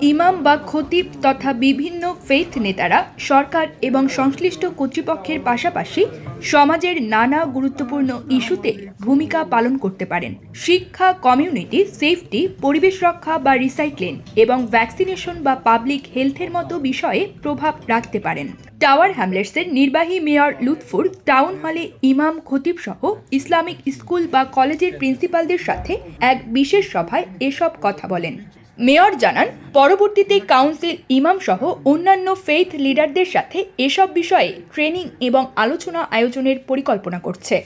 ইমাম বা খতিব তথা বিভিন্ন ফেথ নেতারা সরকার এবং সংশ্লিষ্ট কর্তৃপক্ষের পাশাপাশি সমাজের নানা গুরুত্বপূর্ণ ইস্যুতে ভূমিকা পালন করতে পারেন। শিক্ষা কমিউনিটি সেফটি পরিবেশ রক্ষা বা রিসাইক্লিং এবং ভ্যাকসিনেশন বা পাবলিক হেলথের মতো বিষয়ে প্রভাব রাখতে পারেন। টাওয়ার হ্যামলেটসের নির্বাহী মেয়র লুৎফুর টাউন হলে ইমাম, খতিব সহ ইসলামিক স্কুল বা কলেজের প্রিন্সিপালদের সাথে এক বিশেষ সভায় এসব কথা বলেন। মেয়র জানান, পরবর্তীতে কাউন্সিল ইমাম সহ অন্যান্য ফেইথ লিডারদের সাথে এসব বিষয়ে ট্রেনিং এবং আলোচনা আয়োজনের পরিকল্পনা করছে।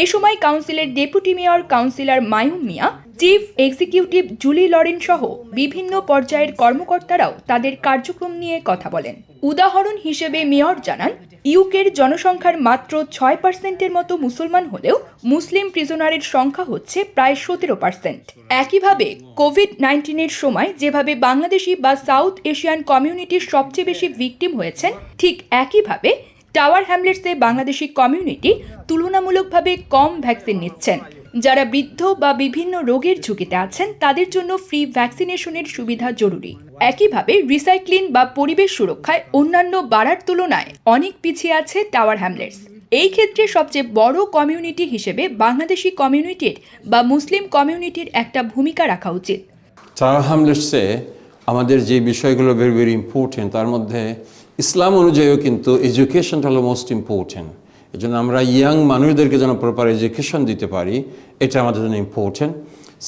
এ সময় কাউন্সিলের deputy mayor councillor Mayum Miah, chief executive Julie Lauren সহ বিভিন্ন পর্যায়ের কর্মকর্তারাও তাদের কার্যক্রম নিয়ে কথা বলেন। উদাহরণ হিসেবে মেয়র জানান, ইউকের জনসংখ্যার মাত্র ছয় পার্সেন্টের মতো মুসলমান হলেও মুসলিম প্রিজনারের সংখ্যা হচ্ছে প্রায় সতেরো পার্সেন্ট। একইভাবে কোভিড নাইন্টিনের সময় যেভাবে বাংলাদেশি বা সাউথ এশিয়ান কমিউনিটির সবচেয়ে বেশি ভিকটিম হয়েছেন, ঠিক একইভাবে টাওয়ার হ্যামলেটসে বাংলাদেশি কমিউনিটি তুলনামূলকভাবে কম ভ্যাকসিন নিচ্ছেন। যারা বৃদ্ধ বা বিভিন্ন রোগের ঝুঁকিতে আছেন, তাদের জন্য ফ্রি ভ্যাকসিনেশনের সুবিধা জরুরি। একইভাবে রিসাইক্লিং বা পরিবেশ সুরক্ষায় অন্যান্য বাড়ার তুলনায় অনেক পিছিয়ে আছে টাওয়ার হ্যামলেটস। এই ক্ষেত্রে সবচেয়ে বড় কমিউনিটি হিসেবে বাংলাদেশি কমিউনিটির বা মুসলিম কমিউনিটির একটা ভূমিকা রাখা উচিত। তারা হামলেটসে আমাদের যে বিষয়গুলো ভেরি ভেরি ইম্পর্টেন্ট তার মধ্যে ইসলাম অনুযায়ীও কিন্তু এডুকেশনটা হলো মোস্ট ইম্পর্টেন্ট এই জন্য আমরা ইয়াং মানুষদেরকে যেন প্রপার এডুকেশন দিতে পারি, এটা আমাদের জন্য ইম্পর্টেন্ট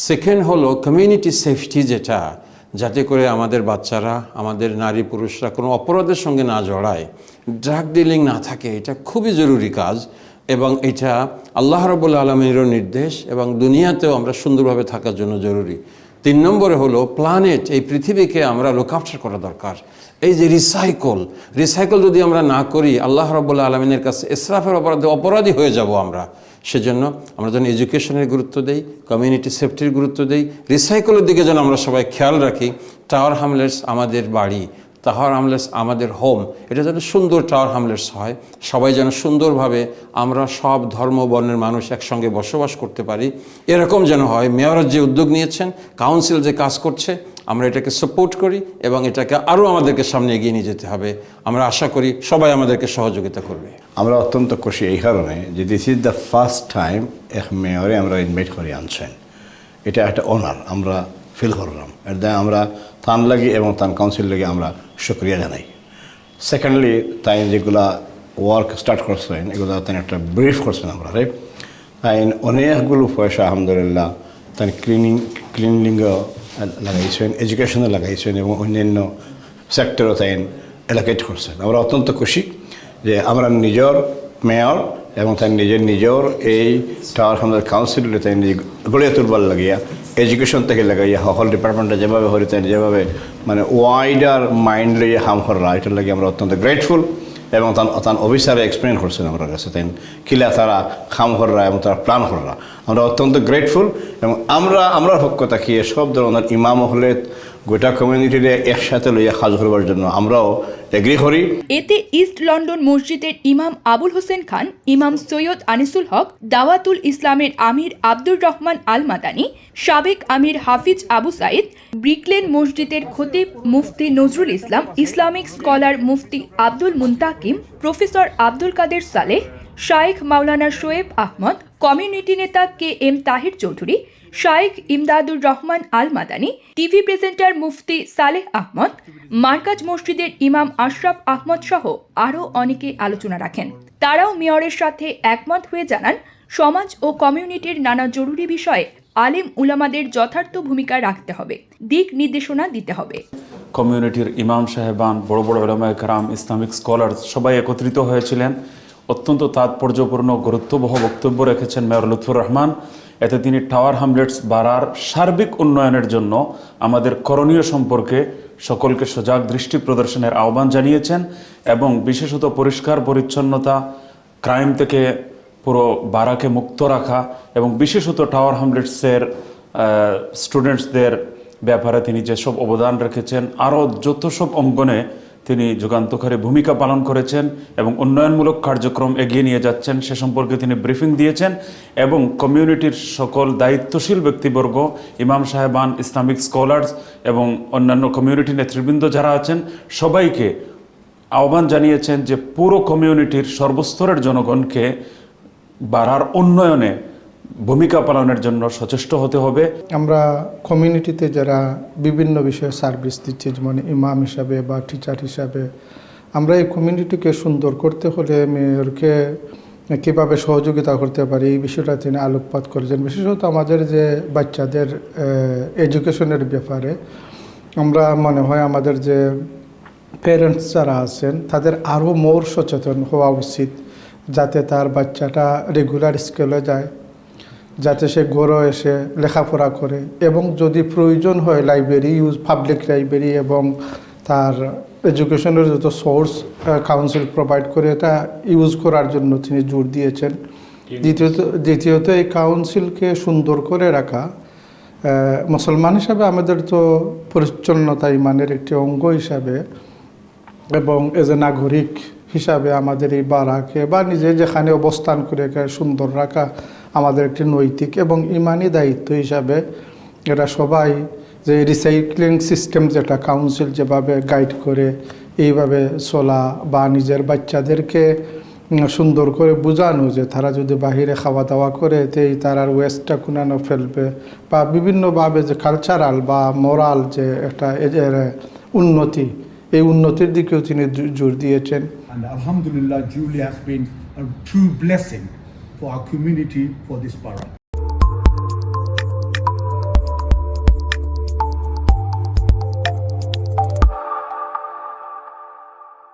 সেকেন্ড হলো কমিউনিটি সেফটি যেটা, যাতে করে আমাদের বাচ্চারা, আমাদের নারী পুরুষরা কোনো অপরাধের সঙ্গে না জড়ায়। ড্রাগ ডিলিং না থাকে, এটা খুবই জরুরি কাজ এবং এটা আল্লাহ রবুল্লা আলমীরও নির্দেশ এবং দুনিয়াতেও আমরা সুন্দরভাবে থাকার জন্য জরুরি। তিন নম্বরে হলো প্ল্যানেট এই পৃথিবীকে আমরা লুক আফটার করা দরকার। এই যে রিসাইকল রিসাইকল যদি আমরা না করি, আল্লাহ রবুল্লা আলমিনের কাছে ইসরাফের অপরাধে অপরাধী হয়ে যাব আমরা। সেজন্য আমরা যেন এডুকেশনের গুরুত্ব দেই কমিউনিটি সেফটির গুরুত্ব দেই রিসাইকলের দিকে যেন আমরা সবাই খেয়াল রাখি। টাওয়ার হামলেটস আমাদের বাড়ি টাওয়ার হামলেটস আমাদের হোম। এটা যেন সুন্দর টাওয়ার হামলেটস হয়। সবাই যেন সুন্দরভাবে আমরা সব ধর্ম বর্ণের মানুষ একসঙ্গে বসবাস করতে পারি। এরকম যেন হয়। মেয়র যে উদ্যোগ নিয়েছেন, কাউন্সিল যে কাজ করছে, আমরা এটাকে সাপোর্ট করি এবং এটাকে আরও আমাদেরকে সামনে এগিয়ে নিয়ে যেতে হবে। আমরা আশা করি সবাই আমাদেরকে সহযোগিতা করবে। আমরা অত্যন্ত খুশি এই কারণে যে this is the first time এক মেয়রে আমরা ইনভাইট করে আনছেন। এটা একটা অনার আমরা ফিল করলাম। এর আমরা তান লাগি এবং তান কাউন্সিল লাগি আমরা শুক্রিয়া জানাই। সেকেন্ডলি তাই যেগুলা ওয়ার্ক স্টার্ট করছেন, এগুলো তাই একটা ব্রিফ করছেন আমরা রাইট তাই অনেকগুলো পয়সা, আলহামদুলিল্লাহ তাই ক্লিনিং ক্লিনিংও লাগাইছেন এডুকেশনে লাগাইছেন এবং অন্যান্য সেক্টরও তাই এলাকেট করছেন। আমরা অত্যন্ত খুশি যে আমরা নিজের মেয়র এবং তার নিজের নিজের এই টাওয়ার আমাদের কাউন্সিলে তাই গড়িয়ে তুলবার লাগিয়া এডুকেশন থেকে লাগাইয়া সকল ডিপার্টমেন্টে যেভাবে হরিতেন, যেভাবে মানে ওয়াইডার মাইন্ড লইয়া হাম হরা এটার লাগে আমরা অত্যন্ত গ্রেটফুল এবং তার অফিসারে এক্সপ্লেন করছেন আমার কাছে তাই কিলা তারা খাম হররা এবং তারা প্ল্যান হররা আমরা অত্যন্ত গ্রেটফুল এবং আমরা আমরা পক্ষ তাকিয়ে সব ধরনের ইমাম হলে গোটা কমিউনিটিরে একসাথে লইয়া কাজ করবার জন্য আমরাও এগ্রি করি। এতে ইস্ট লন্ডন মসজিদের ইমাম আবুল হোসেন খান, ইমাম সৈয়দ আনিসুল হক, দাওয়াতুল ইসলামের আমির আব্দুর রহমান আল মাদানী সাবেক আমির হাফিজ আবু সাইদ, ব্রিকলেন মসজিদের খতিব Mufti Nazrul Islam, Islamic scholar Mufti Abdul Muntakim, professor Abdul Kader Saleh Shaikh Maulana Shoaib Ahmed community নেতা K M Tahir Chowdhury Shaikh Imdadur Rahman Al Madani TV presenter Mufti Saleh Ahmed, Markaz মসজিদের ইমাম আশরাফ আহমদ সহ আরও অনেকে আলোচনা রাখেন। তারাও মেয়রের সাথে একমত হয়ে জানান, সমাজ ও কমিউনিটির নানা জরুরি বিষয়ে আলেম উলামাদের যথার্থ ভূমিকা রাখতে হবে, দিক নির্দেশনা দিতে হবে। কমিউনিটির ইমাম সাহেবান, বড় বড় ওলামায় কারাম, ইসলামিক স্কলার সবাই একত্রিত হয়েছিলেন। অত্যন্ত তাৎপর্যপূর্ণ গুরুত্ববহ বক্তব্য রেখেছেন মেয়র লুৎফুর রহমান। এতে তিনি টাওয়ার হামলেটস বাড়ার সার্বিক উন্নয়নের জন্য আমাদের করণীয় সম্পর্কে সকলকে সজাগ দৃষ্টি প্রদর্শনের আহ্বান জানিয়েছেন এবং বিশেষত পরিষ্কার পরিচ্ছন্নতা, ক্রাইম থেকে পুরো বারাকে মুক্ত রাখা এবং বিশেষত টাওয়ার হামলেটসের স্টুডেন্টসদের ব্যাপারে তিনি যেসব অবদান রেখেছেন, আরও যত সব অঙ্গনে তিনি যুগান্তকারী ভূমিকা পালন করেছেন এবং উন্নয়নমূলক কার্যক্রম এগিয়ে নিয়ে যাচ্ছেন। সে সম্পর্কে তিনি ব্রিফিং দিয়েছেন এবং কমিউনিটির সকল দায়িত্বশীল ব্যক্তিবর্গ, ইমাম সাহেবান, ইসলামিক স্কলার্স এবং অন্যান্য কমিউনিটি নেতৃবৃন্দ যারা আছেন, সবাইকে আহ্বান জানিয়েছেন যে পুরো কমিউনিটির সর্বস্তরের জনগণকে বাড়ার উন্নয়নে ভূমিকা পালনের জন্য সচেষ্ট হতে হবে। আমরা কমিউনিটিতে যারা বিভিন্ন বিষয়ে সার্ভিস দিচ্ছি, যেমন ইমাম হিসাবে বা টিচার হিসাবে, আমরা এই কমিউনিটিকে সুন্দর করতে হলে মেয়রকে কীভাবে সহযোগিতা করতে পারি, এই বিষয়টা তিনি আলোকপাত করেছেন। বিশেষত আমাদের যে বাচ্চাদের এডুকেশনের ব্যাপারে, আমরা মনে হয় আমাদের যে প্যারেন্টস যারা আছেন, তাদের আরও মোর সচেতন হওয়া উচিত, যাতে তার বাচ্চাটা রেগুলার স্কুলে যায়। যাতে সে ঘরে এসে লেখাপড়া করে এবং যদি প্রয়োজন হয় লাইব্রেরি ইউজ পাবলিক লাইব্রেরি এবং তার এডুকেশনের যত সোর্স কাউন্সিল প্রোভাইড করে এটা ইউজ করার জন্য তিনি জোর দিয়েছেন। দ্বিতীয়ত দ্বিতীয়ত এই কাউন্সিলকে সুন্দর করে রাখা মুসলমান হিসাবে আমাদের তো পরিচ্ছন্নতা ইমানের একটি অঙ্গ হিসাবে এবং এজ এ নাগরিক হিসাবে আমাদের এই বারাকে বা নিজে যেখানে অবস্থান করে সুন্দর রাখা আমাদের একটি নৈতিক এবং ইমানি দায়িত্ব হিসাবে এরা সবাই যে রিসাইক্লিং সিস্টেম যেটা কাউন্সিল যেভাবে গাইড করে, এইভাবে চলা বা নিজের বাচ্চাদেরকে সুন্দর করে বোঝানো যে তারা যদি বাহিরে খাওয়া দাওয়া করে, তেই তার আর ওয়েস্টটা কুনানো ফেলবে বা বিভিন্নভাবে যে কালচারাল বা মোরাল যে একটা এদের উন্নতি, এই উন্নতির দিকেও তিনি জোর দিয়েছেন। Has been a true blessing for our community for this para.